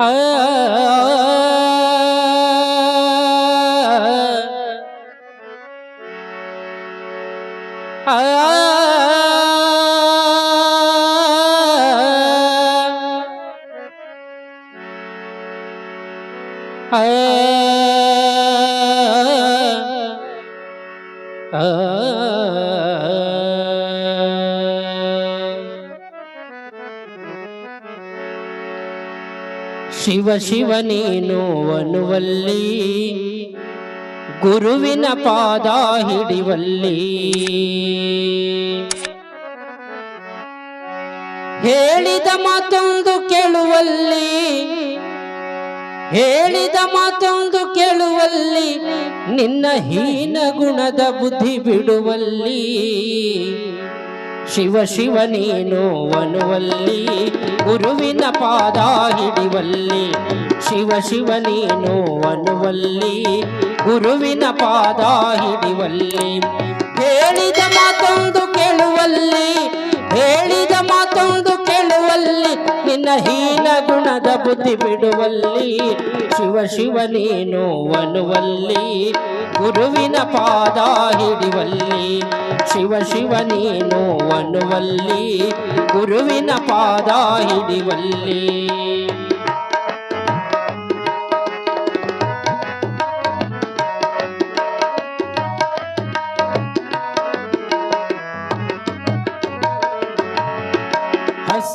Ah Shiva Shiva ನೀನು ಅನ್ನುವಲ್ಲಿ ಗುರುವಿನ ಪಾದ ಹಿಡಿವಲ್ಲಿ. ಹೇಳಿದ ಮಾತೊಂದು ಕೇಳುವಲ್ಲಿ, ಹೇಳಿದ ಮಾತೊಂದು ಕೇಳುವಲ್ಲಿ, ನಿನ್ನ ಹೀನ ಗುಣದ ಬುದ್ಧಿ ಬಿಡುವಲ್ಲಿ. ಶಿವ ಶಿವ ನೀನು ವನುವಲ್ಲಿ ಗುರುವಿನ ಪಾದ ಹಿಡಿವಲ್ಲಿ. ಶಿವ ಶಿವ ನೀನು ಅನುವಲ್ಲಿ ಗುರುವಿನ ಪಾದ ಹಿಡಿವಲ್ಲಿ. ಹೇಳಿದ ಮಾತೊಂದು ಕೇಳುವಲ್ಲಿ, ಹೇಳಿದ ಮಾತೊಂದು ಕೇಳುವಲ್ಲಿ. ನಿನ್ನ ಹೀನ ಗುಣದ ಬುದ್ಧಿ ಬಿಡುವಲ್ಲಿ, ಶಿವ ಶಿವ ನೀನು ಅನ್ನುವಲ್ಲಿ ಗುರುವಿನ ಪಾದ ಹಿಡಿವಲ್ಲಿ ಶಿವ ನೀನು ಅನ್ನುವಲ್ಲಿ ಗುರುವಿನ ಪಾದ ಹಿಡಿವಲ್ಲಿ.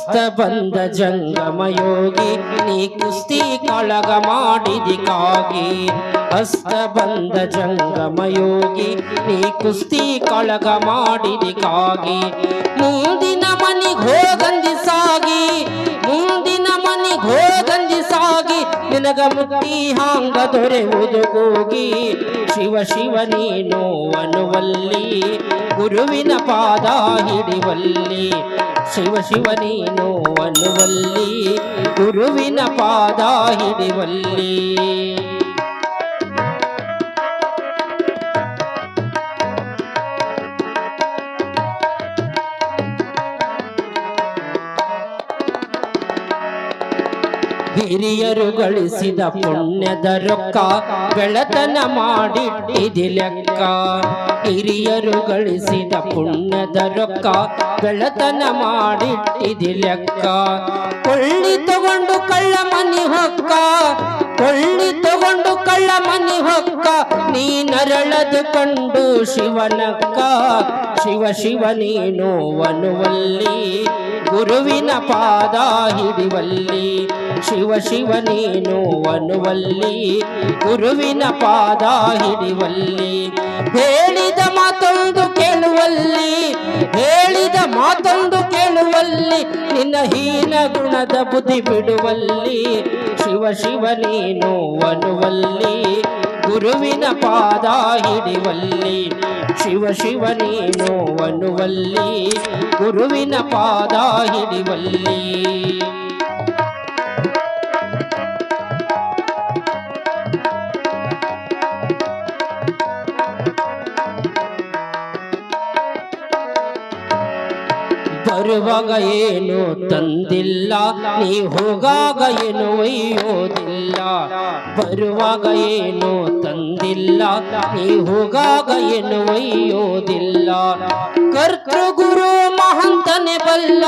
ಹಸ್ತ ಬಂದ ಜಂಗಮ ಯೋಗಿ ನೀ ಕುಸ್ತಿ ಕಳಗ ಮಾಡಿದಿಕಾಗಿ. ಹಸ್ತ ಬಂದ ಜಂಗಮ ಯೋಗಿ ನೀ ಕುಸ್ತಿ ಕಳಗ ಮಾಡಿದಿಕಾಗಿ. ಮುಂದಿನ ಮನೆಗೆ ಹೋಗಂದಿ ಸಾಗಿ, ಮುಂದಿನ ಮನೆಗೆ ಹೋಗಂದಿ ಸಾಗಿ, ನಿನಗ ಮುಕ್ತಿ ಹಾಂಗ ದೊರೆಯುವುದು ಹೋಗಿ ಶಿವ ಶಿವ ನೀನು ಅನ್ನುವಲ್ಲಿ, ಗುರುವಿನ ಪಾದ ಹಿಡಿವಲ್ಲಿ. ಶಿವ ಶಿವ ನೀನು ಅನ್ನುವಲ್ಲಿ ಗುರುವಿನ ಪಾದ ಹಿಡಿವಲ್ಲಿ ಹಿರಿಯರು ಗಳಿಸಿದ ಪುಣ್ಯದ ರೊಕ್ಕ ಬೆಳತನ ಮಾಡಿಟ್ಟಿದಿ ಲೆಕ್ಕ ಹಿರಿಯರು ಗಳಿಸಿದ ಪುಣ್ಯದ ರೊಕ್ಕ ಬೆಳತನ ಮಾಡಿಟ್ಟಿದಿ ಲೆಕ್ಕ ಕೊಳ್ಳಿ ತಗೊಂಡು ಕಳ್ಳ ಮನಿ ಹೊಕ್ಕ. ಕೊಳ್ಳಿ ತಗೊಂಡು ಕಳ್ಳ ಮನಿ ಹೊಕ್ಕ. ನೀ ನರಳದು ಕಂಡು ಶಿವನಕ್ಕ. ಶಿವ ಶಿವ ನೀನು ಅನ್ನುವಲ್ಲಿ ಗುರುವಿನ ಪಾದ ಹಿಡಿವಲ್ಲಿ, ಶಿವ ನೀನು ಅನ್ನುವಲ್ಲಿ ಗುರುವಿನ ಪಾದ ಹಿಡಿವಲ್ಲಿ, ಹೇಳಿದ ಮಾತೊಂದು ಕೇಳುವಲ್ಲಿ, ಹೇಳಿದ ಮಾತೊಂದು ಕೇಳುವಲ್ಲಿ, ನಿನ್ನ ಹೀನ ಗುಣದ ಬುದ್ಧಿ ಬಿಡುವಲ್ಲಿ, ಶಿವ ನೀನು ಅನ್ನುವಲ್ಲಿ ಗುರುವಿನ ಪಾದ ಹಿಡಿವಲ್ಲಿ ಶಿವ ಶಿವ ನೀನು ಅನ್ನುವಲ್ಲಿ ಗುರುವಿನ ಪಾದ ಹಿಡಿವಲ್ಲಿ. ಬರುವಾಗ ಏನು ತಂದಿಲ್ಲ ನೀ ಹೋಗಾಗ ಏನು ಒಯ್ಯೋದಿಲ್ಲ. ಬರುವಾಗ ಏನು ತಂದಿಲ್ಲ ನೀ ಹೋಗಾಗ ಏನು ಒಯ್ಯೋದಿಲ್ಲ. ಕರ್ತೃ ಗುರು ಮಹಂತನೆ ಬಲ್ಲ.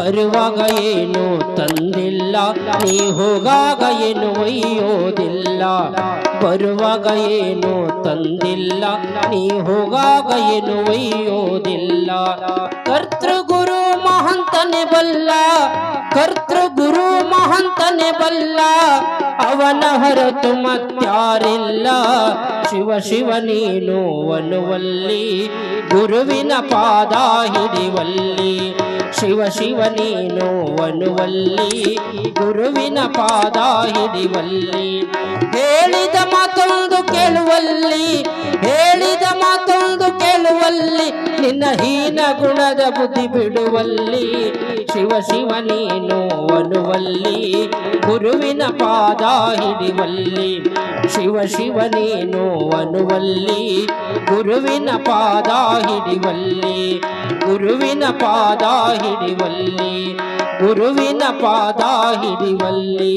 ಬರುವಾಗ ಏನು ತಂದಿಲ್ಲ, ನೀ ಹೋಗಾಗ ಏನು ಒಯ್ಯೋದಿಲ್ಲ. ಬರುವಾಗ ಏನು ತಂದಿಲ್ಲ, ನೀ ಹೋಗಾಗ ಏನು ಒಯ್ಯೋದಿಲ್ಲ. ಕರ್ತೃ ಗುರು ಮಹಂತನೆ ಬಲ್ಲ ಕರ್ತೃ ಗುರು ಮಹಂತನೆ ಬಲ್ಲ. ಅವನ ಹೊರತು ಮತ್ತಾರಿಲ್ಲ. ಶಿವ ಶಿವ ನೀನು ಅನ್ನುವಲ್ಲಿ ಗುರುವಿನ ಪಾದ ಹಿಡಿವಲ್ಲಿ. ಶಿವ ಶಿವ ನೀನು ಅನ್ನುವಲ್ಲಿ ಗುರುವಿನ ಪಾದ ಹಿಡಿವಲ್ಲಿ. ಹೇಳಿದ ಮಾತೊಂದು ಕೇಳುವಲ್ಲಿ, ಹೇಳಿದ ಮಾತೊಂದು ಕೇಳುವಲ್ಲಿ, ನಿನ್ನ ಹೀನ ಗುಣದ ಬುದ್ಧಿ ಬಿಡುವಲ್ಲಿ. ಶಿವ ಶಿವ ನೀನು ಒನುವಲ್ಲಿ ಗುರುವಿನ ಪಾದ ಹಿಡಿವಲ್ಲಿ. ಶಿವ ಶಿವ ನೀನು ಒನುವಲ್ಲಿ ಗುರುವಿನ ಪಾದ ಹಿಡಿವಲ್ಲಿ. ಗುರುವಿನ ಪಾದ ಹಿಡಿವಲ್ಲಿ. ಗುರುವಿನ ಪಾದ ಹಿಡಿವಲ್ಲಿ.